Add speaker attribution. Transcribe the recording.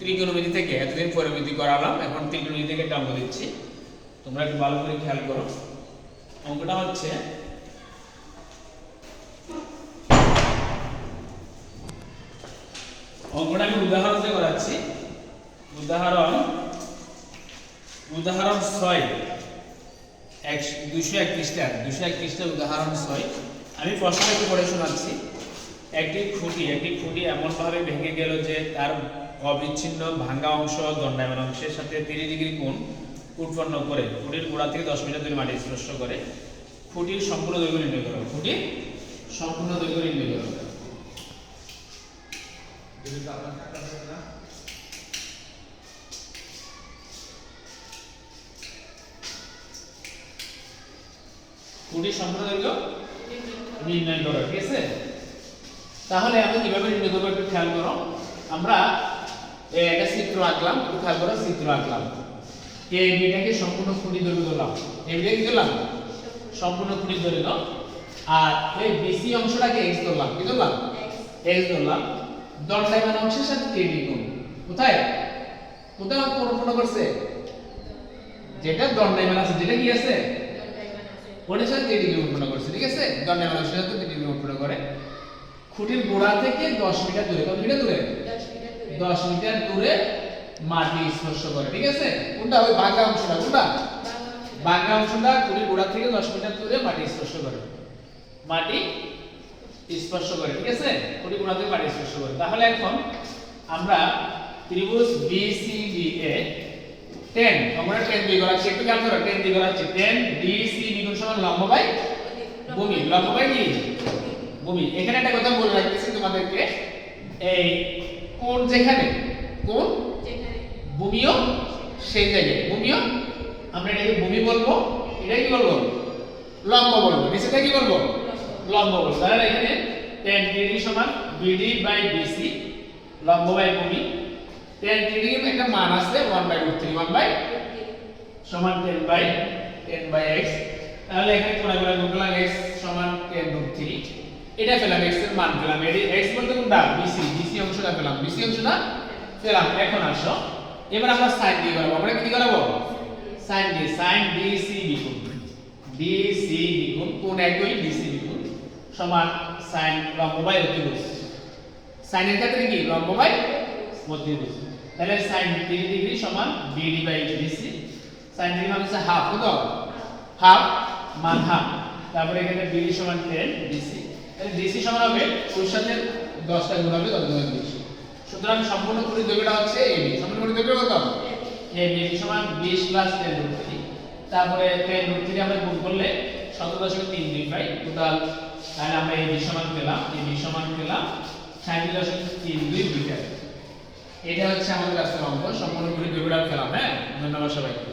Speaker 1: ত্রিকোণমিতি থেকে এতদিন পরিমিতি করালাম, এখন ত্রিকোণমিতি থেকে একটা অঙ্ক দিচ্ছি। তোমরা একটু ভালো করে খেয়াল করো। অঙ্কটা হচ্ছে, অঙ্কটা আমি উদাহরণ দিয়ে করাচ্ছি। উদাহরণ উদাহরণ ছয়। এক দুশো একত্রিশটা দুশো একত্রিশটা উদাহরণ ছয়। আমি প্রশ্নটা একটু পড়ে শোনাচ্ছি। একটি খুঁটি একটি খুঁটি এমনভাবে ভেঙে গেল যে তার অবিচ্ছিন্ন ভাঙ্গা অংশ দণ্ডায়মান অংশের সাথে তিরিশ ডিগ্রি কোণ উৎপন্ন করে খুঁটির গোড়া থেকে দশ মিটার দূরে মাটি স্পর্শ করে। খুঁটির সম্পূর্ণ দৈর্ঘ্য নির্ণয় করো। খুঁটির সম্পূর্ণ দৈর্ঘ্য নির্ণয় করো। খুঁটির সম্পূর্ণ দৈর্ঘ্য নির্ণয় করো, ঠিক আছে? তাহলে আমি কীভাবে নির্ণয় করব একটু খেয়াল করো। আমরা একটা চিত্র আঁকলাম খেয়াল করো চিত্র আঁকলাম। এই বিটাকে সম্পূর্ণ খুঁটি ধরে ধরলাম? এই বিটা কি ধরলাম? সম্পূর্ণ খুঁটি দৈর্ঘ্য আর এই বিসি অংশটাকে এক্স ধরলাম কি ধরলাম? এক্স ধরলাম। দণ্ডায়মান অংশের সাথে কেডি কোণ কোথায়? কোথায় পূর্ণ করছে? যেটা দণ্ডায়মান আছে যেটা কি আছে? ওটার সাথে তিন ডিগ্রি উৎপন্ন করছে ঠিক আছে? দণ্ডে মানুষের সাথে তিন ডিগ্রি উৎপন্ন করে। খুঁটির গোড়া থেকে দশ মিটার দূরে কত মিটার দূরে? দশ মিটার দূরে মাটি স্পর্শ করে, ঠিক আছে? কোনটা? ওই বাঁকা অংশটা, কোনটা? বাঁকা অংশটা খুঁটির গোড়া থেকে দশ মিটার দূরে মাটি স্পর্শ করে। মাটি স্পর্শ করে, ঠিক আছে? খুঁটির গোড়া থেকে মাটি স্পর্শ করে। তাহলে এখন আমরা ত্রিভুজ বিসিডি এ 10 আমরা 10 দিয়ে করাচ্ছি। একটু খেয়াল করো 10 দিয়ে করাচ্ছি। 10 ডিসি দ্বিগুণ সমান লম্ব বাই ভূমি। লম্ব বাই কি? ভূমি। এখানে একটা কথা বলে রাখতেছি তোমাদেরকে। এই কোণ যেখানে? কোন? ভূমিও সেই জায়গায় ভূমিও? আমরা এটাকে ভূমি বলব। এটা কি বলব? লম্ব বলব। নিচেটা কি বলব? লম্ব বলব। তাহলে এখানে 10 ডিগ্রি সমান বিডি বাই বিসি লম্ব বাই ভূমি। 10 ডিগ্রি একটা মান আছে 1 বাই √3 1 বাই সমান 10 বাই 10 বাই x তাহলে এখানে কোন কোন গুণ করলাম x সমান 10 √3 এটা পেলাম, x এর মান পেলাম, এটি x বলতে কোনটা? Bc bc অংশটা পেলাম, bc অংশটা পেলাম, এখন আসো। এবার আমরা সাইন দিয়ে করব, আমরা কি করব? Sin দিয়ে, sin dc দ্বিগুণ dc দ্বিগুণ কোন একই dc দ্বিগুণ সমান সাইন লম্ব বাই অতিভুজ এর ক্ষেত্রে কি? লম্ব বাই অতিভুজ তাহলে sin 30 ডিগ্রি সমান bd by bc, sin degree মানে হচ্ছে হাফ কত? হাফ মান হাফ তারপরে এখানে bd সমান 10 bc তাহলে dc সমান হবে ওর সাথে 10 টা গুণ হবে 10 গুণ 20 সুতরাং সম্পূর্ণ দৈর্ঘ্যটা হচ্ছে ab সম্পূর্ণ খুঁটির দৈর্ঘ্য কত ab সমান 20 প্লাস 10 রুট 3 তারপরে 10 রুট 3 আমরা গুণ করলে 17.3 দুই পাই। টোটাল তাহলে আমরা ab সমান পেলাম ab সমান পেলাম 37.3 দুই মিটার। এটা হচ্ছে আমাদের আজকের অঙ্ক। সম্পূর্ণ খুঁটির দৈর্ঘ্যটা পেলাম হ্যাঁ? ধন্যবাদ সবাইকে।